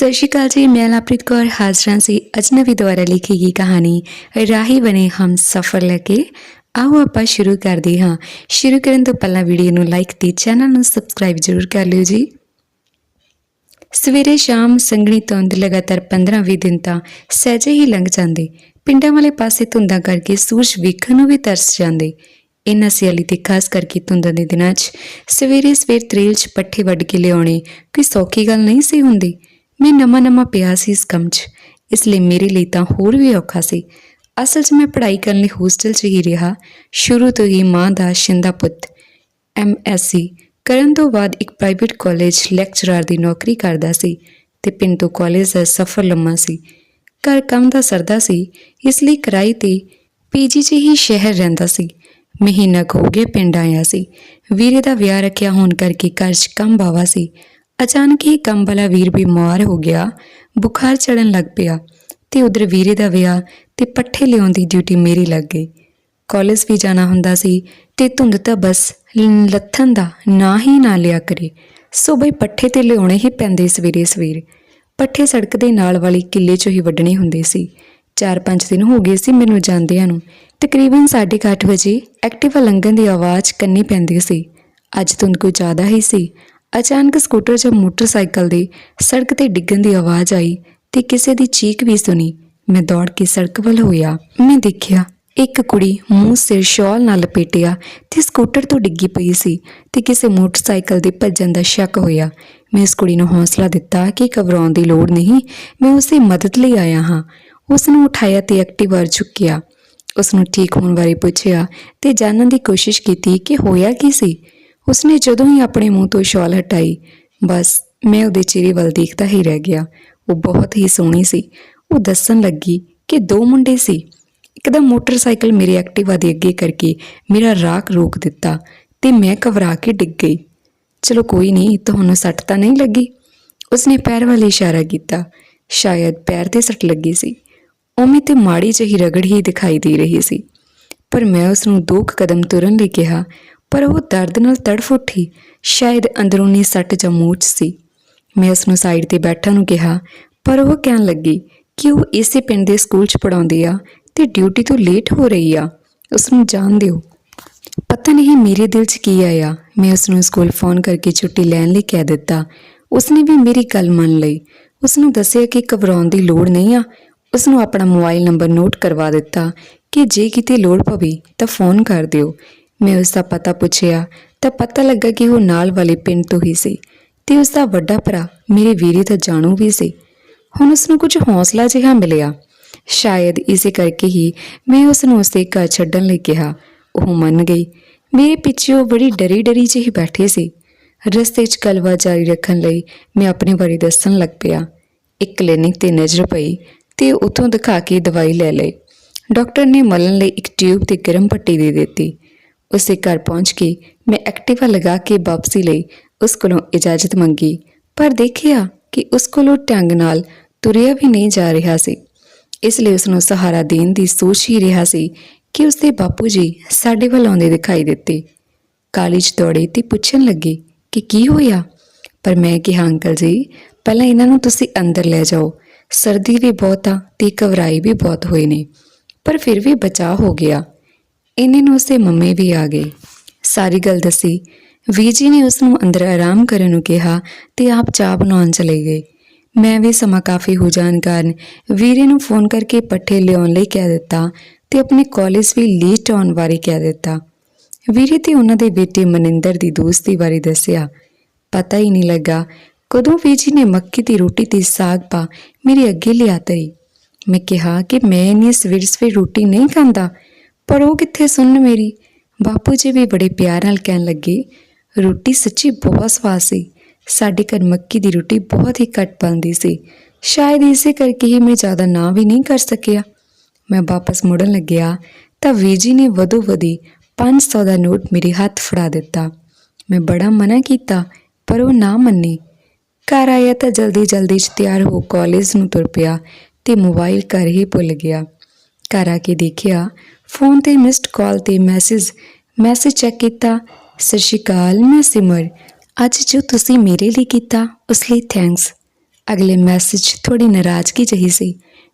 ਸਤਿ ਸ਼੍ਰੀ ਅਕਾਲ ਜੀ, ਮੈਂ ਲਵਪ੍ਰੀਤ ਕੌਰ, ਹਾਜ਼ਰਾਂ ਸੀ ਅਜਨਬੀ ਦੁਆਰਾ ਲਿਖੀ ਗਈ ਕਹਾਣੀ, ਰਾਹੀ ਬਣੇ ਹਮ ਸਫਰ ਲੈ ਕੇ ਆਓ ਆਪਾਂ ਸ਼ੁਰੂ ਕਰਦੇ ਹਾਂ। ਸ਼ੁਰੂ ਕਰਨ ਤੋਂ ਪਹਿਲਾਂ ਵੀਡੀਓ ਨੂੰ ਲਾਈਕ ਤੇ ਚੈਨਲ ਨੂੰ ਸਬਸਕ੍ਰਾਈਬ ਜ਼ਰੂਰ ਕਰ ਲਿਓ ਜੀ। ਸਵੇਰੇ ਸ਼ਾਮ ਸੰਗਣੀ ਧੁੰਦ ਲਗਾਤਾਰ 15-20 ਦਿਨ ਤਾਂ ਸਹਿਜੇ ਹੀ ਲੰਘ ਜਾਂਦੇ। ਪਿੰਡਾਂ ਵਾਲੇ ਪਾਸੇ ਧੁੰਦਾਂ ਕਰਕੇ ਸੂਰਜ ਵੇਖਣ ਨੂੰ ਵੀ ਤਰਸ ਜਾਂਦੇ। ਇਹਨਾਂ ਸਿਆਲੀ ਤੇ ਖਾਸ ਕਰਕੇ ਧੁੰਦਾਂ ਦੇ ਦਿਨਾਂ 'ਚ ਸਵੇਰੇ ਸਵੇਰ ਤਰੇਲ 'ਚ ਪੱਠੇ ਵੱਢ ਕੇ ਲਿਆਉਣੇ ਕੋਈ ਸੌਖੀ ਗੱਲ ਨਹੀਂ ਸੀ ਹੁੰਦੀ। ਮੈਂ ਨਵਾਂ ਨਵਾਂ ਪਿਆ ਸੀ ਇਸ ਕੰਮ 'ਚ। ਇਸ ਲਈ ਮੇਰੇ ਲਈ ਤਾਂ ਹੋਰ ਵੀ ਔਖਾ ਸੀ। ਅਸਲ 'ਚ ਮੈਂ ਪੜ੍ਹਾਈ ਕਰਨ ਲਈ ਹੋਸਟਲ 'ਚ ਹੀ ਰਿਹਾ। ਸ਼ੁਰੂ ਤੋਂ ਹੀ ਮਾਂ ਦਾ ਸ਼ਿੰਦਾ ਪੁੱਤ ਐਮਐਸਸੀ ਕਰਨ ਤੋਂ ਬਾਅਦ ਇੱਕ ਪ੍ਰਾਈਵੇਟ ਕਾਲਜ ਲੈਕਚਰਰ ਦੀ ਨੌਕਰੀ ਕਰਦਾ ਸੀ ਤੇ ਪਿੰਡ ਤੋਂ ਕਾਲਜ ਦਾ ਸਫ਼ਰ ਲੰਮਾ ਸੀ। ਘਰ ਕੰਮ ਦਾ ਸਰਦਾ ਸੀ। ਇਸ ਲਈ ਕਿਰਾਏ ਤੇ ਪੀਜੀ 'ਚ ਹੀ ਸ਼ਹਿਰ ਰਹਿੰਦਾ ਸੀ। ਮਹੀਨਾ ਕੁ ਹੋ ਗਿਆ ਪਿੰਡ ਆਇਆ ਸੀ। ਵੀਰੇ ਦਾ ਵਿਆਹ ਰੱਖਿਆ ਹੋਣ ਕਰਕੇ ਘਰ 'ਚ ਕੰਮ ਬਾਵਾ ਸੀ। ਅਚਾਨਕ ਹੀ ਕੰਮ ਵਾਲਾ ਵੀਰ ਬਿਮਾਰ ਹੋ ਗਿਆ, ਬੁਖਾਰ ਚੜਨ ਲੱਗ ਪਿਆ ਤੇ ਉਧਰ ਵੀਰੇ ਦਾ ਵਿਆਹ ਤੇ ਪੱਠੇ ਲਿਆਉਣ ਦੀ ਡਿਊਟੀ ਮੇਰੀ ਲੱਗ ਗਈ। ਕਾਲਜ ਵੀ ਜਾਣਾ ਹੁੰਦਾ ਸੀ ਤੇ ਧੁੰਦ ਤਾਂ ਬਸ ਲੱਥਣ ਦਾ ਨਾ ਹੀ ਨਾ ਲਿਆ ਕਰੇ। ਸੋ ਬਈ ਪੱਠੇ ਤੇ ਲਿਆਉਣੇ ਹੀ ਪੈਂਦੇ ਸਵੇਰੇ ਸਵੇਰ। ਪੱਠੇ ਸੜਕ ਦੇ ਨਾਲ ਵਾਲੀ ਕਿੱਲੇ 'ਚੋਂ ਹੀ ਵੱਢਣੇ ਹੁੰਦੇ ਸੀ। 4-5 ਦਿਨ ਹੋ ਗਏ ਸੀ ਮੈਨੂੰ ਜਾਂਦਿਆਂ ਨੂੰ। ਤਕਰੀਬਨ 8:30 ਵਜੇ ਐਕਟਿਵਾ ਲੰਘਣ ਦੀ ਆਵਾਜ਼ ਕੰਨੀ ਪੈਂਦੀ ਸੀ। ਅੱਜ ਧੁੰਦ ਕੋਈ ਜ਼ਿਆਦਾ ਹੀ ਸੀ। ਅਚਾਨਕ ਸਕੂਟਰ ਜਾਂ ਮੋਟਰਸਾਈਕਲ ਦੇ ਸੜਕ ਤੇ ਡਿੱਗਣ ਦੀ ਆਵਾਜ਼ ਆਈ ਤੇ ਕਿਸੇ ਦੀ ਚੀਕ ਵੀ ਸੁਣੀ। ਮੈਂ ਦੌੜ ਕੇ ਸੜਕ ਵੱਲ ਹੋਇਆ। ਮੈਂ ਦੇਖਿਆ, ਇੱਕ ਕੁੜੀ ਮੂੰਹ ਸਿਰ ਸ਼ਾਲ ਨਾਲ ਲਪੇਟਿਆ ਤੇ ਸਕੂਟਰ ਤੋਂ ਡਿੱਗੀ ਪਈ ਸੀ ਤੇ ਕਿਸੇ ਮੋਟਰਸਾਈਕਲ ਦੇ ਭੱਜਣ ਦਾ ਸ਼ੱਕ ਹੋਇਆ। ਮੈਂ ਇਸ ਕੁੜੀ ਨੂੰ ਹੌਸਲਾ ਦਿੱਤਾ ਕਿ ਘਬਰਾਉਣ ਦੀ ਲੋੜ ਨਹੀਂ। ਮੈਂ ਉਸ ਮਦਦ ਲਈ ਆਇਆ ਹਾਂ। ਉਸ ਨੂੰ ਉਠਾਇਆ ਤੇ ਐਕਟਿਵਾ ਚੁੱਕਿਆ ਉਸ ਨੂੰ ਠੀਕ ਹੋਣ ਬਾਰੇ ਪੁੱਛਿਆ ਤੇ ਜਾਣਨ ਦੀ ਕੋਸ਼ਿਸ਼ ਕੀਤੀ ਕਿ ਹੋਇਆ ਕੀ ਸੀ। ਉਸਨੇ ਜਦੋਂ ਹੀ ਆਪਣੇ ਮੂੰਹ ਤੋਂ ਸ਼ਾਲ ਹਟਾਈ, ਬਸ ਮੈਂ ਉਹਦੇ ਚਿਹਰੇ ਵੱਲ ਦੇਖਦਾ ਹੀ ਰਹਿ ਗਿਆ। ਉਹ ਬਹੁਤ ਹੀ ਸੋਹਣੀ ਸੀ। ਉਹ ਦੱਸਣ ਲੱਗੀ ਕਿ ਦੋ ਮੁੰਡੇ ਸੀ। ਇੱਕਦਮ ਮੋਟਰਸਾਈਕਲ ਮੇਰੇ ਐਕਟਿਵਾ ਦੇ ਅੱਗੇ ਕਰਕੇ ਮੇਰਾ ਰਾਹ ਰੋਕ ਦਿੱਤਾ ਤੇ ਮੈਂ ਘਬਰਾ ਕੇ ਡਿੱਗ ਗਈ। ਚਲੋ ਕੋਈ ਨਹੀਂ, ਤੁਹਾਨੂੰ ਸੱਟ ਤਾਂ ਨਹੀਂ ਲੱਗੀ? ਉਸਨੇ ਪੈਰ ਵੱਲ ਇਸ਼ਾਰਾ ਕੀਤਾ। ਸ਼ਾਇਦ ਪੈਰ ਤੇ ਸੱਟ ਲੱਗੀ ਸੀ। ਉਵੇਂ ਤੇ ਮਾੜੀ ਜਿਹੀ ਰਗੜ ਹੀ ਦਿਖਾਈ ਦੇ ਰਹੀ ਸੀ। ਪਰ ਮੈਂ ਉਸ ਨੂੰ ਦੋ ਕੁ ਕਦਮ ਤੁਰਨ ਲਈ ਕਿਹਾ ਪਰ ਉਹ ਦਰਦ ਨਾਲ ਤੜਫ ਉੱਠੀ। ਸ਼ਾਇਦ ਅੰਦਰੂਨੀ ਸੱਟ ਜਾਂ ਮੂਚ ਸੀ। ਮੈਂ ਉਸ ਨੂੰ ਸਾਈਡ ਤੇ ਬੈਠਣ ਨੂੰ ਕਿਹਾ, ਪਰ ਉਹ ਕਹਿਣ ਲੱਗੀ ਕਿ ਉਹ ਇਸੇ ਪਿੰਡ ਦੇ ਸਕੂਲ 'ਚ ਪੜਾਉਂਦੀ ਆ ਤੇ ਡਿਊਟੀ ਤੋਂ ਲੇਟ ਹੋ ਰਹੀ ਆ। ਉਸ ਨੂੰ ਜਾਣ ਦਿਓ। ਪਤਾ ਨਹੀਂ ਮੇਰੇ ਦਿਲ 'ਚ ਕੀ ਆਇਆ। ਮੈਂ ਉਸ ਨੂੰ ਸਕੂਲ ਫੋਨ ਕਰਕੇ ਛੁੱਟੀ ਲੈਣ ਲਈ ਕਹਿ ਦਿੱਤਾ। ਉਸਨੇ ਵੀ ਮੇਰੀ ਗੱਲ ਮੰਨ ਲਈ। ਉਸ ਨੂੰ ਦੱਸਿਆ ਕਿ ਘਬਰਾਉਣ ਦੀ ਲੋੜ ਨਹੀਂ ਆ। ਉਸ ਨੂੰ ਆਪਣਾ ਮੋਬਾਈਲ ਨੰਬਰ ਨੋਟ ਕਰਵਾ ਦਿੱਤਾ ਕਿ ਜੇ ਕਿਤੇ ਲੋੜ ਪਵੇ ਤਾਂ ਫੋਨ ਕਰ ਦਿਓ। ਮੈਂ ਉਸ ਦਾ ਪਤਾ ਪੁੱਛਿਆ, ਤਾਂ ਪਤਾ ਲੱਗਾ ਕਿ ਉਹ ਨਾਲ ਵਾਲੇ ਪਿੰਡ ਤੋਂ ਹੀ ਸੀ ਤੇ ਉਸ ਦਾ ਵੱਡਾ ਭਰਾ ਮੇਰੇ ਵੀਰੇ ਦਾ ਜਾਣੂ ਵੀ ਸੀ। ਹੁਣ ਉਸ ਨੂੰ ਕੁਝ ਹੌਸਲਾ ਜਿਹਾ ਮਿਲਿਆ। ਸ਼ਾਇਦ ਇਸੇ ਕਰਕੇ ਹੀ ਮੈਂ ਉਸ ਨੂੰ ਉਸਦੇ ਘਰ ਛੱਡਣ ਲਈ ਕਿਹਾ। ਉਹ ਮੰਨ ਗਈ। ਮੇਰੇ ਪਿੱਛੇ ਉਹ ਬੜੀ ਡਰੀ ਡਰੀ ਜਿਹੀ ਬੈਠੀ ਸੀ। ਰਸਤੇ 'ਚ ਕਲਵਾ ਜਾਰੀ ਰੱਖਣ ਲਈ ਮੈਂ ਆਪਣੇ ਬਾਰੇ ਦੱਸਣ ਲੱਗ ਪਿਆ। ਇੱਕ ਕਲੀਨਿਕ ਤੇ ਨਜ਼ਰ ਪਈ ਤੇ ਉਥੋਂ ਦਿਖਾ ਕੇ ਦਵਾਈ ਲੈ ਲਈ। ਡਾਕਟਰ ਨੇ ਮਲਣ ਲਈ ਇੱਕ ਟਿਊਬ ਤੇ ਗਰਮ ਪੱਟੀ ਦੇ ਦਿੱਤੀ। ਉਸੇ ਘਰ ਪਹੁੰਚ ਕੇ ਮੈਂ ਐਕਟਿਵਾ ਲਗਾ ਕੇ ਵਾਪਸੀ ਲਈ ਉਸ ਕੋਲੋਂ ਇਜਾਜ਼ਤ ਮੰਗੀ, ਪਰ ਦੇਖਿਆ ਕਿ ਉਸ ਕੋਲੋਂ ਢੰਗ ਨਾਲ ਤੁਰਿਆ ਵੀ ਨਹੀਂ ਜਾ ਰਿਹਾ ਸੀ। ਇਸ ਲਈ ਉਸ ਨੂੰ ਸਹਾਰਾ ਦੇਣ ਦੀ ਸੋਚ ਹੀ ਰਿਹਾ ਸੀ ਕਿ ਉਸਦੇ ਬਾਪੂ ਜੀ ਸਾਡੇ ਵੱਲ ਆਉਂਦੇ ਦਿਖਾਈ ਦਿੱਤੇ। ਕਾਲਜ ਦੌੜੇ ਤੇ ਪੁੱਛਣ ਲੱਗੇ ਕਿ ਕੀ ਹੋਇਆ? ਪਰ ਮੈਂ ਕਿਹਾ, ਅੰਕਲ ਜੀ, ਪਹਿਲਾਂ ਇਹਨਾਂ ਨੂੰ ਤੁਸੀਂ ਅੰਦਰ ਲੈ ਜਾਓ। ਸਰਦੀ ਵੀ ਬਹੁਤ ਆ ਤੇ ਘਬਰਾਈ ਵੀ ਬਹੁਤ ਹੋਏ ਨੇ, ਪਰ ਫਿਰ ਵੀ ਬਚਾਅ ਹੋ ਗਿਆ। ਇੰਨੇ ਨੂੰ ਉਸਦੇ ਮੰਮੀ ਵੀ ਆ ਗਏ। ਸਾਰੀ ਗੱਲ ਦੱਸੀ। ਵੀਰ ਜੀ ਨੇ ਉਸ ਨੂੰ ਅੰਦਰ ਆਰਾਮ ਕਰਨ ਨੂੰ ਕਿਹਾ ਤੇ ਆਪ ਚਾਹ ਬਣਾਉਣ ਚਲੇ ਗਏ। ਮੈਂ ਵੀ ਸਮਾਂ ਕਾਫੀ ਹੋ ਜਾਣ ਕਾਰਨ ਵੀਰੇ ਨੂੰ ਫੋਨ ਕਰਕੇ ਪੱਠੇ ਲਿਆਉਣ ਲਈ ਕਹਿ ਦਿੱਤਾ ਤੇ ਆਪਣੇ ਕਾਲਜ ਵੀ ਲੇਟ ਆਉਣ ਬਾਰੇ ਕਹਿ ਦਿੱਤਾ। ਵੀਰੇ ਤੇ ਉਹਨਾਂ ਦੇ ਬੇਟੇ ਮਨਿੰਦਰ ਦੀ ਦੋਸਤੀ ਬਾਰੇ ਦੱਸਿਆ। ਪਤਾ ਹੀ ਨਹੀਂ ਲੱਗਾ ਕਦੋਂ ਵੀਰ ਜੀ ਨੇ ਮੱਕੀ ਦੀ ਰੋਟੀ ਤੇ ਸਾਗ ਪਾ ਮੇਰੇ ਅੱਗੇ ਲਿਆ ਤਰੀ। ਮੈਂ ਕਿਹਾ ਕਿ ਮੈਂ ਇੰਨੀ ਸਵੇਰ ਸਵੇਰ ਰੋਟੀ ਨਹੀਂ ਖਾਂਦਾ। ਪਰ ਉਹ ਕਿੱਥੇ ਸੁਣਨ ਮੇਰੀ? ਬਾਪੂ ਜੀ ਵੀ ਬੜੇ ਪਿਆਰ ਨਾਲ ਕਹਿਣ ਲੱਗੇ, ਰੋਟੀ ਸੱਚੀ ਬਹੁਤ ਸਵਾਦ ਸੀ। ਸਾਡੇ ਘਰ ਮੱਕੀ ਦੀ ਰੋਟੀ ਬਹੁਤ ਹੀ ਘੱਟ ਬਣਦੀ ਸੀ। ਸ਼ਾਇਦ ਇਸੇ ਕਰਕੇ ਹੀ ਮੈਂ ਜ਼ਿਆਦਾ ਨਾ ਵੀ ਨਹੀਂ ਕਰ ਸਕਿਆ। ਮੈਂ ਵਾਪਸ ਮੁੜਨ ਲੱਗਿਆ ਤਾਂ ਵੀਰ ਜੀ ਨੇ ਵਧੋ ਵਧੀ 500 ਦਾ ਨੋਟ ਮੇਰੇ ਹੱਥ ਫੜਾ ਦਿੱਤਾ। ਮੈਂ ਬੜਾ ਮਨਾ ਕੀਤਾ, ਪਰ ਉਹ ਨਾ ਮੰਨੀ। ਘਰ ਆਇਆ ਤਾਂ ਜਲਦੀ ਜਲਦੀ ਚ ਤਿਆਰ ਹੋ ਕਾਲਜ ਨੂੰ ਤੁਰ ਪਿਆ ਤੇ ਮੋਬਾਈਲ ਘਰ ਹੀ ਭੁੱਲ ਗਿਆ। ਘਰ ਆ ਕੇ ਦੇਖਿਆ ਫੋਨ ਤੇ ਮਿਸਡ ਕਾਲ ਤੇ ਮੈਸੇਜ ਮੈਸੇਜ ਚੈੱਕ ਕੀਤਾ, ਸਤਿ ਸ਼੍ਰੀ ਅਕਾਲ, ਮੈਂ ਸਿਮਰ। ਅੱਜ ਜੋ ਤੁਸੀਂ ਮੇਰੇ ਲਈ ਕੀਤਾ, ਉਸ ਲਈ ਥੈਂਕਸ ਅਗਲੇ ਮੈਸੇਜ 'ਚ ਥੋੜੀ ਨਾਰਾਜ਼ਗੀ ਜਹੀ ਸੀ।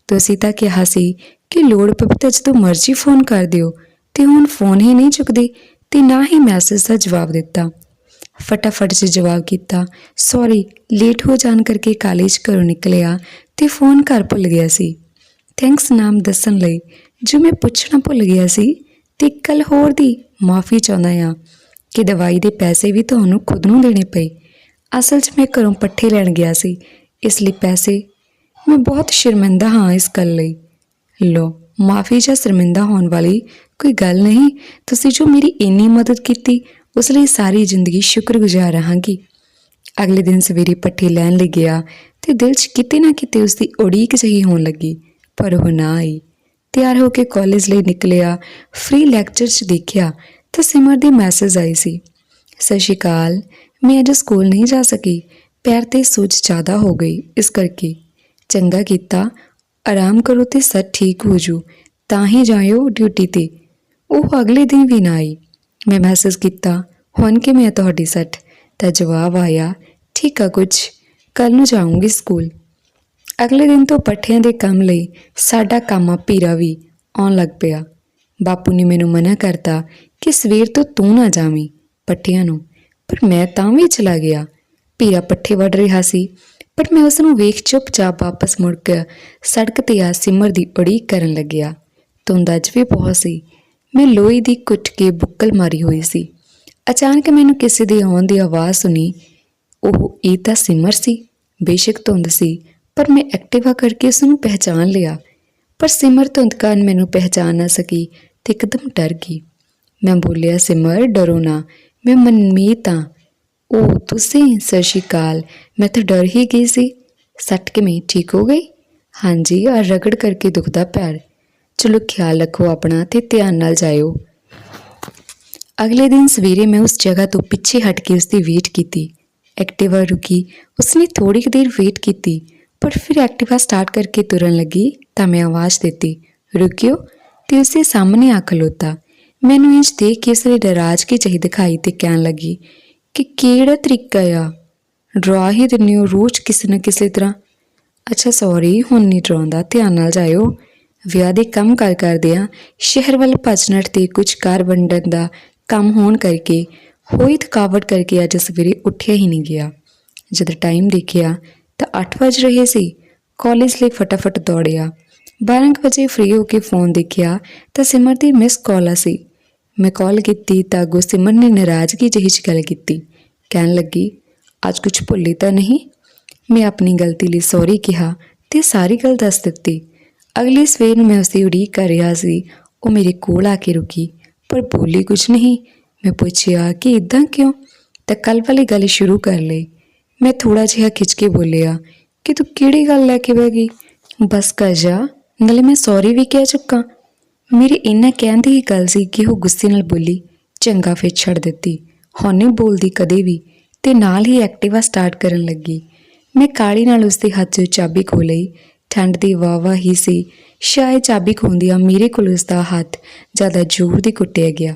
ਤੁਸੀਂ ਤਾਂ ਕਿਹਾ ਸੀ ਕਿ ਲੋੜ ਪਵੇ ਤਾਂ ਜਦੋਂ ਮਰਜ਼ੀ ਫੋਨ ਕਰ ਦਿਓ, ਤੇ ਹੁਣ ਫੋਨ ਹੀ ਨਹੀਂ ਚੁੱਕਦੇ, ਤੇ ਨਾ ਹੀ ਮੈਸੇਜ ਦਾ ਜਵਾਬ ਦਿੱਤਾ। ਫਟਾਫਟ 'ਚ ਜਵਾਬ ਕੀਤਾ ਸੌਰੀ ਲੇਟ ਹੋ ਜਾਣ ਕਰਕੇ ਕਾਲਜ ਘਰੋਂ ਨਿਕਲਿਆ ਤੇ ਫੋਨ ਘਰ ਭੁੱਲ ਗਿਆ ਸੀ। ਥੈਂਕਸ ਨਾਮ ਦੱਸਣ ਲਈ ਜੋ ਮੈਂ ਪੁੱਛਣਾ ਭੁੱਲ ਗਿਆ ਸੀ ਤੇ ਕੱਲ ਹੋਰ ਦੀ ਮਾਫੀ ਚਾਹੁੰਦਾ ਆ ਕਿ ਦਵਾਈ ਦੇ ਪੈਸੇ ਵੀ ਤੁਹਾਨੂੰ ਖੁਦ ਨੂੰ ਦੇਣੇ ਪਏ। ਅਸਲ 'ਚ ਮੈਂ ਘਰੋਂ ਪੱਠੇ ਲੈਣ ਗਿਆ ਸੀ, ਇਸ ਲਈ ਪੈਸੇ ਮੈਂ ਬਹੁਤ ਸ਼ਰਮਿੰਦਾ ਹਾਂ ਇਸ ਗੱਲ ਲਈ। ਲੋ ਮਾਫੀ ਜਾਂ ਸ਼ਰਮਿੰਦਾ ਹੋਣ ਵਾਲੀ ਕੋਈ ਗੱਲ ਨਹੀਂ, ਤੁਸੀਂ ਜੋ ਮੇਰੀ ਇੰਨੀ ਮਦਦ ਕੀਤੀ, ਉਸ ਲਈ ਸਾਰੀ ਜ਼ਿੰਦਗੀ ਸ਼ੁਕਰਗੁਜ਼ਾਰ ਰਹਾਂਗੀ। ਅਗਲੇ ਦਿਨ ਸਵੇਰੇ ਪੱਠੇ ਲੈਣ ਲਈ ਗਿਆ ਤੇ ਦਿਲ 'ਚ ਕਿਤੇ ਨਾ ਕਿਤੇ ਉਸ ਦੀ ਉਡੀਕ ਜਿਹੀ ਹੋਣ ਲੱਗੀ, ਪਰ ਉਹ ਨਾ ਆਈ। ਤਿਆਰ ਹੋ ਕੇ ਕਾਲਜ ਲਈ ਨਿਕਲਿਆ ਫ੍ਰੀ ਲੈਕਚਰ 'ਚ ਦੇਖਿਆ ਤਾਂ ਸਿਮਰ ਦੀ ਮੈਸੇਜ ਆਈ ਸੀ। ਸਤਿ ਸ਼੍ਰੀ ਅਕਾਲ, ਮੈਂ ਅੱਜ ਸਕੂਲ ਨਹੀਂ ਜਾ ਸਕੀ। ਪੈਰ ਤੇ ਸੋਜ ਜ਼ਿਆਦਾ ਹੋ ਗਈ, ਇਸ ਕਰਕੇ। ਚੰਗਾ ਕੀਤਾ, ਆਰਾਮ ਕਰੋ ਤੇ ਸਭ ਠੀਕ ਹੋ ਜੂ, ਤਾਂ ਹੀ ਜਾਇਓ ਡਿਊਟੀ ਤੇ। ਉਹ ਅਗਲੇ ਦਿਨ ਵੀ ਨਾ ਆਈ। ਮੈਂ ਮੈਸੇਜ ਕੀਤਾ, ਹੁਣ ਕਿ ਮੈਂ ਤੁਹਾਡੀ ਸੱਟ? ਤਾਂ ਜਵਾਬ ਆਇਆ, ਠੀਕ ਆ ਕੁਝ ਕੱਲ ਨੂੰ ਜਾਊਂਗੀ ਸਕੂਲ ਅਗਲੇ ਦਿਨ ਤੋਂ ਪੱਠਿਆਂ ਦੇ ਕੰਮ ਲਈ ਸਾਡਾ ਕਾਮਾ ਪੀਰਾ ਵੀ ਆਉਣ ਲੱਗ ਪਿਆ। ਬਾਪੂ ਨੇ ਮੈਨੂੰ ਮਨਾ ਕਰਤਾ ਕਿ ਸਵੇਰ ਤੋਂ ਤੂੰ ਨਾ ਜਾਵੀਂ ਪੱਠਿਆਂ ਨੂੰ, ਪਰ ਮੈਂ ਤਾਂ ਵੀ ਚਲਾ ਗਿਆ। ਪੀਰਾ ਪੱਠੇ ਵੱਢ ਰਿਹਾ ਸੀ, ਪਰ ਮੈਂ ਉਸ ਨੂੰ ਵੇਖ ਚੁੱਪਚਾਪ ਵਾਪਸ ਮੁੜ ਕੇ ਸੜਕ ਤੇ ਆ ਸਿਮਰ ਦੀ ਉਡੀਕ ਕਰਨ ਲੱਗਿਆ। ਧੁੰਦ ਅੱਜ ਵੀ ਬਹੁਤ ਸੀ। ਮੈਂ ਲੋਹੀ ਦੀ ਕੁੱਟ ਕੇ ਬੁੱਕਲ ਮਾਰੀ ਹੋਈ ਸੀ। ਅਚਾਨਕ ਮੈਨੂੰ ਕਿਸੇ ਦੇ ਆਉਣ ਦੀ ਆਵਾਜ਼ ਸੁਣੀ। ਉਹ, ਇਹ ਤਾਂ ਸਿਮਰ ਸੀ। ਬੇਸ਼ੱਕ ਧੁੰਦ ਸੀ। ਪਰ ਮੈਂ ਐਕਟਿਵਾ ਕਰਕੇ ਉਸ ਨੂੰ ਪਹਿਚਾਨ ਲਿਆ। ਪਰ ਸਿਮਰ ਧੁੰਦ ਕਾਰਨ ਮੈਨੂੰ ਪਹਿਚਾਨ ਨਾ ਸਕੀ ਤੇ ਇੱਕਦਮ ਡਰ ਗਈ। ਮੈਂ ਬੋਲਿਆ, ਸਿਮਰ, ਡਰੋ ਨਾ, ਮੈਂ ਮਨਮੀਤ ਹਾਂ। ਉਹ ਤੁਸੀਂ, ਸਤਿ ਸ਼੍ਰੀ ਅਕਾਲ। ਮੈਂ ਤਾਂ ਡਰ ਹੀ ਗਈ ਸੀ। ਸੱਟ ਕਿਵੇਂ, ਠੀਕ ਹੋ ਗਈ? ਹਾਂਜੀ, ਆ ਰਗੜ ਕਰਕੇ ਦੁਖਦਾ ਪੈਰ ਚਲੋ ਖਿਆਲ ਰੱਖੋ ਆਪਣਾ ਤੇ ਧਿਆਨ ਨਾਲ ਜਾਇਓ। ਅਗਲੇ ਦਿਨ ਸਵੇਰੇ ਮੈਂ ਉਸ ਜਗ੍ਹਾ ਤੋਂ ਪਿੱਛੇ ਹਟ ਕੇ ਉਸ ਦੀ ਵੇਟ ਕੀਤੀ। ਐਕਟਿਵਾ ਰੁਕੀ। ਉਸਨੇ ਥੋੜੀ ਕੁ ਦੇਰ ਵੇਟ ਕੀਤੀ। ਪਰ ਫਿਰ ਐਕਟਿਵਾ ਸਟਾਰਟ ਕਰਕੇ ਤੁਰਨ ਲੱਗੀ ਤਾਂ ਮੈਂ ਆਵਾਜ਼ ਦਿੱਤੀ, ਰੁਕਿਓ। ਤੇ ਉਸੇ ਸਾਹਮਣੇ ਆ ਖਲੋਤਾ ਮੈਨੂੰ ਇੰਜ ਦੇਖ ਕੇ ਉਸਨੇ ਡਰਾਜ ਕੇ ਚਾਹੀ ਦਿਖਾਈ ਤੇ ਕਹਿਣ ਲੱਗੀ, ਕਿ ਕਿਹੜਾ ਤਰੀਕਾ ਆ? ਡਰਾ ਹੀ ਦਿੰਦੇ ਹੋ ਰੋਜ਼ ਕਿਸੇ ਨਾ ਕਿਸੇ ਤਰ੍ਹਾਂ? ਅੱਛਾ, ਸੌਰੀ, ਹੁਣ ਨਹੀਂ ਡਰਾਉਂਦਾ। ਧਿਆਨ ਨਾਲ ਜਾਇਓ। ਵਿਆਹ ਦੇ ਕੰਮ ਕਰ ਕਰਦੇ ਆ। ਸ਼ਹਿਰ ਵੱਲ ਭੱਜਣਟ ਤੇ ਕੁਝ ਕਾਰ ਵੰਡਣ ਦਾ ਕੰਮ ਹੋਣ ਕਰਕੇ ਹੋਈ ਥਕਾਵਟ ਕਰਕੇ ਅੱਜ ਸਵੇਰੇ ਉੱਠਿਆ ਹੀ ਨਹੀਂ ਗਿਆ। ਜਦ ਟਾਈਮ ਦੇਖਿਆ ਤਾਂ 8 ਵਜ ਰਹੇ ਸੀ। ਕਾਲਜ ਲਈ ਫਟਾਫਟ ਦੌੜਿਆ। 12 ਕੁ ਵਜੇ ਫ੍ਰੀ ਹੋ ਕੇ ਫੋਨ ਦੇਖਿਆ ਤਾਂ ਸਿਮਰ ਦੀ ਮਿਸ ਕਾਲ ਸੀ। ਮੈਂ ਕਾਲ ਕੀਤੀ ਤਾਂ ਅੱਗੋਂ ਸਿਮਰ ਨੇ ਨਾਰਾਜ਼ਗੀ ਜਿਹੀ ਚ ਗੱਲ ਕੀਤੀ। ਕਹਿਣ ਲੱਗੀ, ਅੱਜ ਕੁਝ ਭੁੱਲੀ ਤਾਂ ਨਹੀਂ? ਮੈਂ ਆਪਣੀ ਗਲਤੀ ਲਈ ਸੌਰੀ ਕਿਹਾ ਤੇ ਸਾਰੀ ਗੱਲ ਦੱਸ ਦਿੱਤੀ। ਅਗਲੀ ਸਵੇਰ ਨੂੰ ਮੈਂ ਉਸਦੀ ਉਡੀਕ ਕਰ ਰਿਹਾ ਸੀ। ਉਹ ਮੇਰੇ ਕੋਲ ਆ ਕੇ ਰੁਕੀ, ਪਰ ਬੋਲੀ ਕੁਝ ਨਹੀਂ। ਮੈਂ ਪੁੱਛਿਆ ਕਿ ਇਦਾਂ ਕਿਉਂ? ਤਾਂ ਕੱਲ ਵਾਲੀ ਗੱਲ ਸ਼ੁਰੂ ਕਰ ਲਈ। ਮੈਂ ਥੋੜਾ ਜਿਹਾ ਖਿੱਚ ਕੇ ਬੋਲਿਆ, ਕਿ ਤੂੰ ਕਿਹੜੀ ਗੱਲ ਲੈ ਕੇ ਬਹਿ ਗਈ? ਬਸ ਕਰ ਜਾ, ਨਾਲੇ ਮੈਂ ਸੌਰੀ ਵੀ ਕਹਿ ਚੁੱਕਾ। ਮੇਰੇ ਇੰਨਾ ਕਹਿਣ ਦੀ ਹੀ ਗੱਲ ਸੀ ਕਿ ਉਹ ਗੁੱਸੇ ਨਾਲ ਬੋਲੀ, ਚੰਗਾ ਫਿਰ ਛੱਡ ਦਿੱਤੀ। ਹੁਣ ਬੋਲਦੀ ਕਦੇ ਵੀ ਤੇ ਨਾਲ ਹੀ ਐਕਟਿਵਾ ਸਟਾਰਟ ਕਰਨ ਲੱਗੀ। ਮੈਂ ਕਾਲੀ ਨਾਲ ਉਸਦੇ ਹੱਥ 'ਚੋਂ ਚਾਬੀ ਖੋ ਲਈ। ਠੰਡ ਦੀ ਵਾਵਾ ਹੀ ਸੀ। ਸ਼ਾਇਦ ਚਾਬੀ ਖੋਂਦਿਆਂ ਮੇਰੇ ਕੋਲ ਉਸਦਾ ਹੱਥ ਜ਼ਿਆਦਾ ਜ਼ੋਰ ਦੀ ਕੁੱਟਿਆ ਗਿਆ।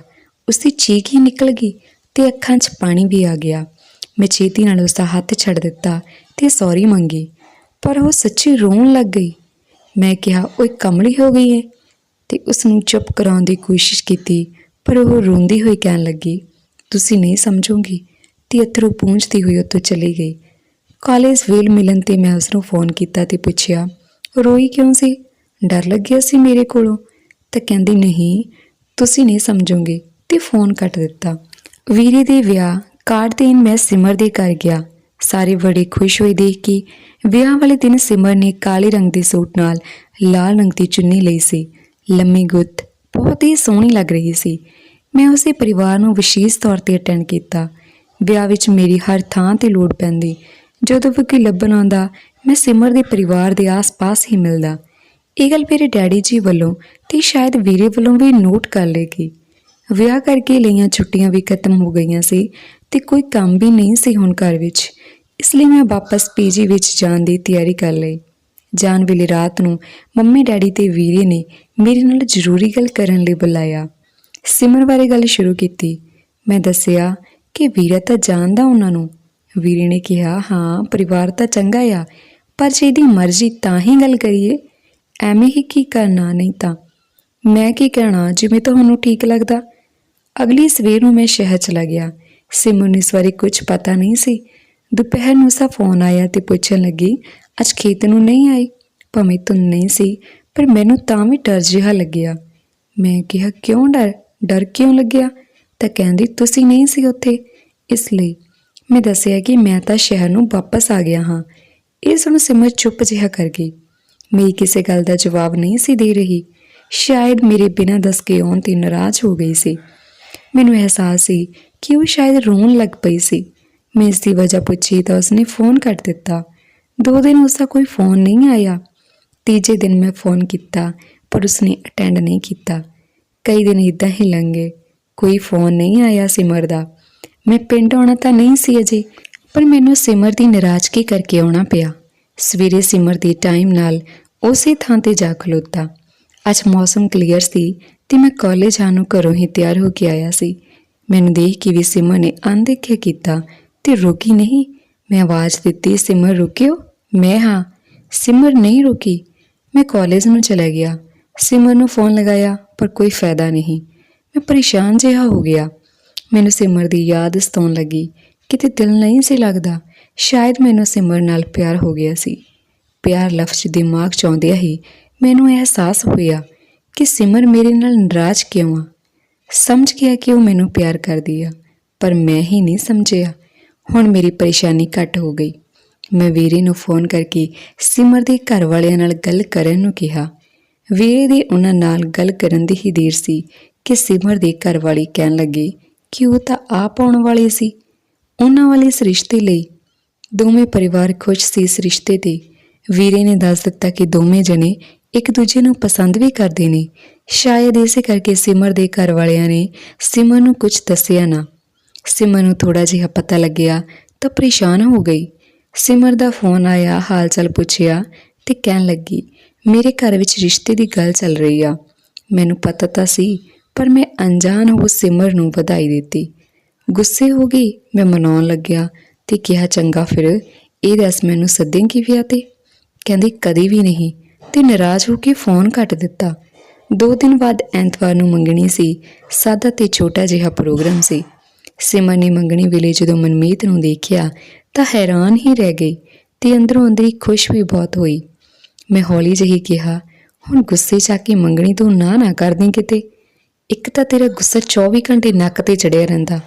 ਉਸਦੀ ਚੀਖ ਹੀ ਨਿਕਲ ਗਈ ਤੇ ਅੱਖਾਂ 'ਚ ਪਾਣੀ ਵੀ ਆ ਗਿਆ। ਮੈਂ ਛੇਤੀ ਨਾਲ ਉਸਦਾ ਹੱਥ ਛੱਡ ਦਿੱਤਾ ਤੇ ਸੌਰੀ ਮੰਗੀ, ਪਰ ਉਹ ਸੱਚੀ ਰੋਣ ਲੱਗ ਗਈ। ਮੈਂ ਕਿਹਾ, ਓਏ, ਕਮਲੀ ਹੋ ਗਈ ਹੈ ਤੇ ਉਸ ਨੂੰ ਚੁੱਪ ਕਰਾਉਣ ਦੀ ਕੋਸ਼ਿਸ਼ ਕੀਤੀ, ਪਰ ਉਹ ਰੋਂਦੀ ਹੋਈ ਕਹਿਣ ਲੱਗੀ, ਤੁਸੀਂ ਨਹੀਂ ਸਮਝੋਗੇ? ਤੇ ਅਥਰੂ ਪੂੰਝਦੀ ਹੋਈ ਉੱਥੋਂ ਚਲੀ ਗਈ। ਕਾਲਜ ਵੇਲ ਮਿਲਣ ਤੇ ਮੈਂ ਉਸ ਨੂੰ ਫੋਨ ਕੀਤਾ ਤੇ ਪੁੱਛਿਆ, ਰੋਈ ਕਿਉਂ ਸੀ? ਡਰ ਲੱਗਿਆ ਸੀ ਮੇਰੇ ਕੋਲੋਂ? ਤਾਂ ਕਹਿੰਦੀ, ਨਹੀਂ, ਤੁਸੀਂ ਨਹੀਂ ਸਮਝੋਗੇ। ਤੇ ਫੋਨ ਕੱਟ ਦਿੱਤਾ। ਵੀਰੇ ਦੇ ਵਿਆਹ ਕਾਰਡ ਦੇਣ ਮੈਂ ਸਿਮਰ ਦੇ ਘਰ ਗਿਆ। ਸਾਰੇ ਬੜੇ ਖੁਸ਼ ਹੋਏ ਦੇਖ ਕੇ। ਵਿਆਹ ਵਾਲੇ ਦਿਨ ਸਿਮਰ ਨੇ ਕਾਲੇ ਰੰਗ ਦੇ ਸੂਟ ਨਾਲ ਲਾਲ ਰੰਗ ਦੀ ਚੁੰਨੀ ਲਈ ਸੀ। ਲੰਮੀ ਗੁੱਤ, ਬਹੁਤ ਹੀ ਸੋਹਣੀ ਲੱਗ ਰਹੀ ਸੀ। ਮੈਂ ਉਸੇ ਪਰਿਵਾਰ ਨੂੰ ਵਿਸ਼ੇਸ਼ ਤੌਰ ਤੇ ਅਟੈਂਡ ਕੀਤਾ। ਵਿਆਹ ਵਿੱਚ ਮੇਰੀ ਹਰ ਥਾਂ ਤੇ ਲੋੜ ਪੈਂਦੀ। ਜਦੋਂ ਵੀ ਕੋਈ ਲੱਭਣ ਆਉਂਦਾ, ਮੈਂ ਸਿਮਰ ਦੇ ਪਰਿਵਾਰ ਦੇ ਆਸ-ਪਾਸ ਹੀ ਮਿਲਦਾ। ਇਹ ਗੱਲ ਮੇਰੇ ਡੈਡੀ ਜੀ ਵੱਲੋਂ ਤੇ ਸ਼ਾਇਦ ਵੀਰੇ ਵੱਲੋਂ ਵੀ ਨੋਟ ਕਰ ਲੇਗੀ ਵਿਆਹ ਕਰਕੇ ਲਈਆਂ ਛੁੱਟੀਆਂ ਵੀ ਖਤਮ ਹੋ ਗਈਆਂ ਸੀ। ਤੇ ਕੋਈ ਕੰਮ ਵੀ ਨਹੀਂ ਸੀ ਹੁਣ ਘਰ ਵਿੱਚ। ਇਸ ਲਈ ਮੈਂ ਵਾਪਸ ਪੀਜੀ ਵਿੱਚ ਜਾਣ ਦੀ ਤਿਆਰੀ ਕਰ ਲਈ। ਜਾਣ ਵੇਲੇ ਰਾਤ ਨੂੰ ਮੰਮੀ ਡੈਡੀ ਤੇ ਵੀਰੇ ਨੇ ਮੇਰੇ ਨਾਲ ਜ਼ਰੂਰੀ ਗੱਲ ਕਰਨ ਲਈ ਬੁਲਾਇਆ। ਸਿਮਰ ਬਾਰੇ ਗੱਲ ਸ਼ੁਰੂ ਕੀਤੀ। ਮੈਂ ਦੱਸਿਆ ਕਿ ਵੀਰਾ ਤਾਂ ਜਾਣਦਾ ਉਹਨਾਂ ਨੂੰ। ਵੀਰੇ ਨੇ ਕਿਹਾ, ਹਾਂ, ਪਰਿਵਾਰ ਤਾਂ ਚੰਗਾ ਆ, ਪਰ ਜੇ ਇਹਦੀ ਮਰਜ਼ੀ ਤਾਂ ਹੀ ਗੱਲ ਕਰੀਏ। ਐਵੇਂ ਹੀ ਕੀ ਕਰਨਾ ਨਹੀਂ ਤਾਂ? ਮੈਂ ਕੀ ਕਹਿਣਾ, ਜਿਵੇਂ ਤੁਹਾਨੂੰ ਠੀਕ ਲੱਗਦਾ? ਅਗਲੀ ਸਵੇਰ ਨੂੰ ਮੈਂ ਸ਼ਹਿਰ ਚਲਾ ਗਿਆ। ਸਿਮਰਨ ਨੂੰ ਇਸ ਵਾਰੀ ਕੁਝ ਪਤਾ ਨਹੀਂ ਸੀ। ਦੁਪਹਿਰ ਨੂੰ ਉਸਦਾ ਫੋਨ ਆਇਆ ਤੇ ਪੁੱਛਣ ਲੱਗੀ, ਅੱਜ ਖੇਤ ਨੂੰ ਨਹੀਂ ਆਈ? ਭਾਵੇਂ ਤੂੰ ਨਹੀਂ ਸੀ, ਪਰ ਮੈਨੂੰ ਤਾਂ ਵੀ ਡਰ ਜਿਹਾ ਲੱਗਿਆ। ਮੈਂ ਕਿਹਾ, ਕਿਉਂ ਡਰ? ਡਰ ਕਿਉਂ ਲੱਗਿਆ? ਤਾਂ ਕਹਿੰਦੀ, ਤੁਸੀਂ ਨਹੀਂ ਸੀ ਉੱਥੇ। ਇਸ ਲਈ ਮੈਂ ਦੱਸਿਆ ਕਿ ਮੈਂ ਤਾਂ ਸ਼ਹਿਰ ਨੂੰ ਵਾਪਸ ਆ ਗਿਆ ਹਾਂ। ਇਹ ਸੁਣ ਸਿਮਰ ਚੁੱਪ ਜਿਹਾ ਕਰ ਗਈ। ਮੇਰੀ ਕਿਸੇ ਗੱਲ ਦਾ ਜਵਾਬ ਨਹੀਂ ਸੀ ਦੇ ਰਹੀ। ਸ਼ਾਇਦ ਮੇਰੇ ਬਿਨਾਂ ਦੱਸ ਕੇ ਆਉਣ ਤੇ ਨਾਰਾਜ਼ ਹੋ ਗਈ ਸੀ। ਮੈਨੂੰ ਅਹਿਸਾਸ ਸੀ ਕਿ ਉਹ ਸ਼ਾਇਦ ਰੋਣ ਲੱਗ ਪਈ ਸੀ। ਮੈਂ ਇਸ ਦੀ ਵਜ੍ਹਾ ਪੁੱਛੀ ਤਾਂ ਉਸਨੇ ਫੋਨ ਕੱਟ ਦਿੱਤਾ। ਦੋ ਦਿਨ ਉਸਦਾ ਕੋਈ ਫੋਨ ਨਹੀਂ ਆਇਆ। ਤੀਜੇ ਦਿਨ ਮੈਂ ਫੋਨ ਕੀਤਾ, ਪਰ ਉਸਨੇ ਅਟੈਂਡ ਨਹੀਂ ਕੀਤਾ। ਕਈ ਦਿਨ ਇਦਾਂ ਹੀ ਲੰਘੇ ਕੋਈ ਫੋਨ ਨਹੀਂ ਆਇਆ ਸਿਮਰ ਦਾ। ਮੈਂ ਪਿੰਡ ਆਉਣਾ ਤਾਂ ਨਹੀਂ ਸੀ ਅਜੇ, ਪਰ ਮੈਨੂੰ ਸਿਮਰ ਦੀ ਨਾਰਾਜ਼ਗੀ ਕਰਕੇ ਆਉਣਾ ਪਿਆ। ਸਵੇਰੇ ਸਿਮਰ ਦੀ ਟਾਈਮ ਨਾਲ ਉਸੇ ਥਾਂ ਤੇ ਜਾ ਖਲੋਤਾ। ਅੱਜ ਮੌਸਮ ਕਲੀਅਰ ਸੀ ਤੇ ਮੈਂ ਕਾਲਜ ਆਉਣ ਨੂੰ ਘਰੋਂ ਹੀ ਤਿਆਰ ਹੋ ਕੇ ਆਇਆ ਸੀ। ਮੈਨੂੰ ਦੇਖ ਕੇ ਵੀ ਸਿਮਰ ਨੇ ਅਣਦੇਖਿਆ ਕੀਤਾ ਤੇ ਰੁਕੀ ਨਹੀਂ। ਮੈਂ ਆਵਾਜ਼ ਦਿੱਤੀ, ਸਿਮਰ, ਰੁਕਿਓ? ਮੈਂ ਹਾਂ। ਸਿਮਰ ਨਹੀਂ ਰੁਕੀ? ਮੈਂ ਕਾਲਜ ਨੂੰ ਚਲਾ ਗਿਆ। ਸਿਮਰ ਨੂੰ ਫੋਨ ਲਗਾਇਆ, ਪਰ ਕੋਈ ਫਾਇਦਾ ਨਹੀਂ। ਮੈਂ ਪਰੇਸ਼ਾਨ ਜਿਹਾ ਹੋ ਗਿਆ। ਮੈਨੂੰ ਸਿਮਰ ਦੀ ਯਾਦ ਸਤਾਉਣ ਲੱਗੀ। ਕਿਤੇ ਦਿਲ ਨਹੀਂ ਸੀ ਲੱਗਦਾ। ਸ਼ਾਇਦ ਮੈਨੂੰ ਸਿਮਰ ਨਾਲ ਪਿਆਰ ਹੋ ਗਿਆ ਸੀ। ਪਿਆਰ ਲਫ਼ਜ਼ ਦਿਮਾਗ 'ਚ ਆਉਂਦਿਆਂ ਹੀ ਮੈਨੂੰ ਅਹਿਸਾਸ ਹੋਇਆ ਕਿ ਸਿਮਰ ਮੇਰੇ ਨਾਲ ਨਾਰਾਜ਼ ਕਿਉਂ ਆ? ਸਮਝ ਗਿਆ ਕਿ ਉਹ ਮੈਨੂੰ ਪਿਆਰ ਕਰਦੀ ਆ, ਪਰ ਮੈਂ ਹੀ ਨਹੀਂ ਸਮਝਿਆ। ਹੁਣ ਮੇਰੀ ਪਰੇਸ਼ਾਨੀ ਘੱਟ ਹੋ ਗਈ। ਮੈਂ ਵੀਰੇ ਨੂੰ ਫੋਨ ਕਰਕੇ ਸਿਮਰ ਦੇ ਘਰ ਵਾਲਿਆਂ ਨਾਲ ਗੱਲ ਕਰਨ ਨੂੰ ਕਿਹਾ। ਵੀਰੇ ਦੀ ਉਹਨਾਂ ਨਾਲ ਗੱਲ ਕਰਨ ਦੀ ਹੀ ਦੇਰ ਸੀ ਕਿ ਸਿਮਰ ਦੇ ਘਰ ਵਾਲੀ ਕਹਿਣ ਲੱਗੇ ਕਿ ਉਹ ਤਾਂ ਆਪ ਆਉਣ ਵਾਲੇ ਸੀ, ਉਹਨਾਂ ਵਾਲੇ ਇਸ ਰਿਸ਼ਤੇ ਲਈ। ਦੋਵੇਂ ਪਰਿਵਾਰ ਖੁਸ਼ ਸੀ ਇਸ ਰਿਸ਼ਤੇ ਤੇ। ਵੀਰੇ ਨੇ ਦੱਸ ਦਿੱਤਾ ਕਿ ਦੋਵੇਂ ਜਣੇ ਇੱਕ ਦੂਜੇ ਨੂੰ ਪਸੰਦ ਵੀ ਕਰਦੇ ਨੇ। ਸ਼ਾਇਦ ਇਸੇ ਕਰਕੇ ਸਿਮਰ ਦੇ ਘਰ ਵਾਲਿਆਂ ਨੇ ਸਿਮਰ ਨੂੰ ਕੁਝ ਦੱਸਿਆ ਨਾ। ਸਿਮਰ ਨੂੰ ਥੋੜਾ ਜਿਹਾ ਪਤਾ ਲੱਗਿਆ ਤਾਂ ਪਰੇਸ਼ਾਨ ਹੋ ਗਈ। ਸਿਮਰ ਦਾ ਫੋਨ ਆਇਆ ਹਾਲ ਚਾਲ ਪੁੱਛਿਆ ਤੇ ਕਹਿਣ ਲੱਗੀ, ਮੇਰੇ ਘਰ ਵਿੱਚ ਰਿਸ਼ਤੇ ਦੀ ਗੱਲ ਚੱਲ ਰਹੀ ਆ। ਮੈਨੂੰ ਪਤਾ ਤਾਂ ਸੀ, ਪਰ ਮੈਂ ਅਣਜਾਣ ਹੋ ਸਿਮਰ ਨੂੰ ਵਧਾਈ ਦਿੱਤੀ। ਗੁੱਸੇ ਹੋ ਗਈ, ਮੈਂ ਮਨਾਉਣ ਲੱਗਿਆ ਤੇ ਕਿਹਾ, ਚੰਗਾ ਫਿਰ, ਇਹ ਦੱਸ ਮੈਨੂੰ ਸੱਦੇਂਗੀ ਵਿਆਹ ਤੇ? ਕਹਿੰਦੀ, ਕਦੇ ਵੀ ਨਹੀਂ। ਤੇ ਨਾਰਾਜ਼ ਹੋ ਕੇ ਫੋਨ ਕੱਟ ਦਿੱਤਾ। ਦੋ ਦਿਨ ਬਾਅਦ ਐਤਵਾਰ ਨੂੰ ਮੰਗਣੀ ਸੀ। ਸਾਦਾ ਤੇ ਛੋਟਾ ਜਿਹਾ ਪ੍ਰੋਗਰਾਮ ਸੀ। ਸਿਮਰ ਨੇ ਮੰਗਣੀ ਵੇਲੇ ਜਦੋਂ ਮਨਮੀਤ ਨੂੰ ਦੇਖਿਆ, ਤਾਂ ਹੈਰਾਨ ਹੀ ਰਹਿ ਗਈ ਤੇ ਅੰਦਰੋਂ ਅੰਦਰੀ ਖੁਸ਼ ਵੀ ਬਹੁਤ ਹੋਈ। ਮੈਂ ਹੌਲੀ ਜਿਹੀ ਕਿਹਾ, ਹੁਣ ਗੁੱਸੇ 'ਚ ਆ ਕੇ ਮੰਗਣੀ ਤੋਂ ਨਾ ਨਾ ਕਰਦੀ ਕਿਤੇ। ਇੱਕ ਤਾਂ ਤੇਰਾ ਗੁੱਸਾ 24 ਘੰਟੇ ਨੱਕ ਤੇ ਚੜਿਆ ਰਹਿੰਦਾ।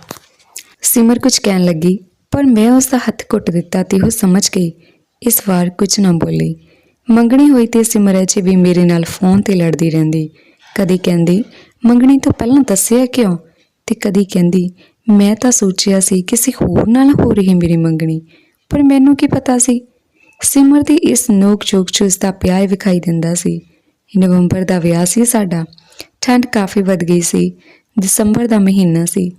ਸਿਮਰ ਕੁਝ ਕਹਿਣ ਲੱਗੀ, ਪਰ ਮੈਂ ਉਸ ਦਾ ਹੱਥ ਘੁੱਟ ਦਿੱਤਾ ਤੇ ਉਹ ਸਮਝ ਗਈ। ਇਸ ਵਾਰ ਕੁਝ ਨਾ ਬੋਲੀ। ਮੰਗਣੀ ਹੋਈ ਤੇ ਸਿਮਰ ਅਜੇ ਵੀ ਮੇਰੇ ਨਾਲ ਫੋਨ ਤੇ ਲੜਦੀ ਰਹਿੰਦੀ। ਕਦੀ ਕਹਿੰਦੀ, ਮੰਗਣੀ ਤੋਂ ਪਹਿਲਾਂ ਦੱਸਿਆ ਕਿਉਂ? ਤੇ ਕਦੀ ਕਹਿੰਦੀ, ਮੈਂ ਤਾਂ ਸੋਚਿਆ ਸੀ ਕਿਸੇ ਹੋਰ ਨਾਲ ਹੋ ਰਹੀ ਮੇਰੀ ਮੰਗਣੀ, ਪਰ ਮੈਨੂੰ ਕੀ ਪਤਾ ਸੀ? ਸਿਮਰ ਦੀ ਇਸ ਨੋਕ ਝੋਕ 'ਚ ਉਸ ਦਾ ਪਿਆਰ ਵਿਖਾਈ ਦਿੰਦਾ ਸੀ। ਨਵੰਬਰ ਦਾ ਵਿਆਹ ਸੀ ਸਾਡਾ। ਠੰਡ ਕਾਫੀ ਵੱਧ ਗਈ ਸੀ। ਦਸੰਬਰ ਦਾ ਮਹੀਨਾ ਸੀ।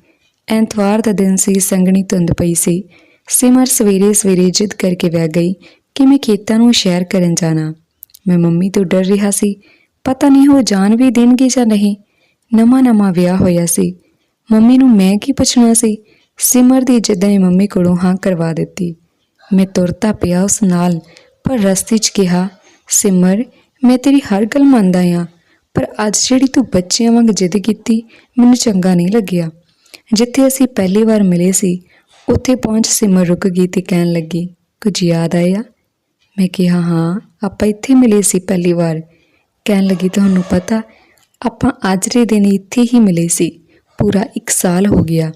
ਐਤਵਾਰ ਦਾ ਦਿਨ ਸੀ ਸੰਗਣੀ ਧੁੰਦ ਪਈ ਸੀ। ਸਿਮਰ ਸਵੇਰੇ ਸਵੇਰੇ ਜਿੱਦ ਕਰਕੇ ਵਹਿ ਗਈ। ਕਿ ਮੈਂ ਖੇਤਾਂ ਨੂੰ ਸ਼ਹਿਰ ਕਰਨ ਜਾਣਾ। ਮੈਂ ਮੰਮੀ ਤੋਂ ਡਰ ਰਿਹਾ ਸੀ। ਪਤਾ ਨਹੀਂ ਉਹ ਜਾਣ ਵੀ ਦੇਣਗੇ ਜਾਂ ਨਹੀਂ। ਨਵਾਂ ਨਵਾਂ ਵਿਆਹ ਹੋਇਆ ਸੀ। ਮੰਮੀ ਨੂੰ ਮੈਂ ਕੀ ਪੁੱਛਣਾ ਸੀ? ਸਿਮਰ ਦੀ ਜਿੱਦਾਂ ਨੇ ਮੰਮੀ ਕੋਲੋਂ ਹਾਂ ਕਰਵਾ ਦਿੱਤੀ। ਮੈਂ ਤੁਰਤਾ ਪਿਆ ਉਸ ਨਾਲ, ਪਰ ਰਸਤੇ 'ਚ ਕਿਹਾ, ਸਿਮਰ, ਮੈਂ ਤੇਰੀ ਹਰ ਗੱਲ ਮੰਨਦਾ ਆ, ਪਰ ਅੱਜ ਜਿਹੜੀ ਤੂੰ ਬੱਚਿਆਂ ਵਾਂਗ ਜਿੱਦ ਕੀਤੀ, ਮੈਨੂੰ ਚੰਗਾ ਨਹੀਂ ਲੱਗਿਆ। ਜਿੱਥੇ ਅਸੀਂ ਪਹਿਲੀ ਵਾਰ ਮਿਲੇ ਸੀ, ਉੱਥੇ ਪਹੁੰਚ ਸਿਮਰ ਰੁਕ ਗਈ ਤੇ ਕਹਿਣ ਲੱਗੀ, ਕੁਝ ਯਾਦ ਆਇਆ? ਮੈਂ ਕਿਹਾ, ਹਾਂ, ਆਪਾਂ ਇੱਥੇ ਮਿਲੇ ਸੀ ਪਹਿਲੀ ਵਾਰ। ਕਹਿਣ ਲੱਗੀ, ਤੁਹਾਨੂੰ ਪਤਾ, ਆਪਾਂ ਅੱਜ ਦੇ ਦਿਨ ਇੱਥੇ ਹੀ ਮਿਲੇ ਸੀ। ਪੂਰਾ 1 ਸਾਲ ਹੋ ਗਿਆ।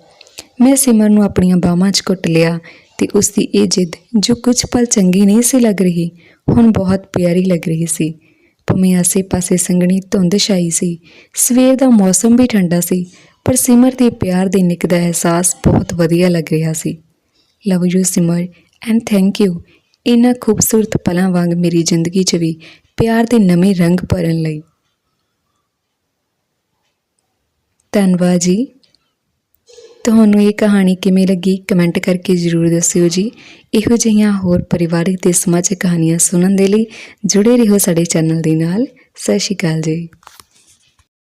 ਮੈਂ ਸਿਮਰ ਨੂੰ ਆਪਣੀਆਂ ਬਾਹਾਂ 'ਚ ਘੁੱਟ ਲਿਆ ਤੇ ਉਸ ਦੀ ਇਹ ਜਿੱਦ, ਜੋ ਕੁਝ ਪਲ ਚੰਗੀ ਨਹੀਂ ਸੀ ਲੱਗ ਰਹੀ, ਹੁਣ ਬਹੁਤ ਪਿਆਰੀ ਲੱਗ ਰਹੀ ਸੀ। ਭਵੇਂ ਆਸੇ-ਪਾਸੇ ਸੰਘਣੀ ਧੁੰਦ ਛਾਈ ਸੀ, ਸਵੇਰ ਦਾ ਮੌਸਮ ਵੀ ਠੰਡਾ ਸੀ, ਪਰ ਸਿਮਰ ਦੇ ਪਿਆਰ ਦੇ ਨਿੱਕ ਦਾ ਅਹਿਸਾਸ ਬਹੁਤ ਵਧੀਆ ਲੱਗ ਰਿਹਾ ਸੀ। Love you Simar, and thank you ਇਹਨਾਂ ਖੂਬਸੂਰਤ ਪਲਾਂ ਵਾਂਗ ਮੇਰੀ ਜ਼ਿੰਦਗੀ 'ਚ ਵੀ ਪਿਆਰ ਦੇ ਨਵੇਂ ਰੰਗ ਭਰਨ ਲਈ। ਧੰਨਵਾਦ ਜੀ। ਤੁਹਾਨੂੰ ਇਹ ਕਹਾਣੀ ਕਿਵੇਂ ਲੱਗੀ ਕਮੈਂਟ ਕਰਕੇ ਜ਼ਰੂਰ ਦੱਸਿਓ ਜੀ। ਇਹੋ ਜਿਹੀਆਂ ਹੋਰ ਪਰਿਵਾਰਿਕ ਤੇ ਸਮਾਜਿਕ ਕਹਾਣੀਆਂ ਸੁਣਨ ਦੇ ਲਈ ਜੁੜੇ ਰਹੋ ਸਾਡੇ ਚੈਨਲ ਦੇ ਨਾਲ। ਸਤਿ ਸ਼੍ਰੀ ਅਕਾਲ ਜੀ।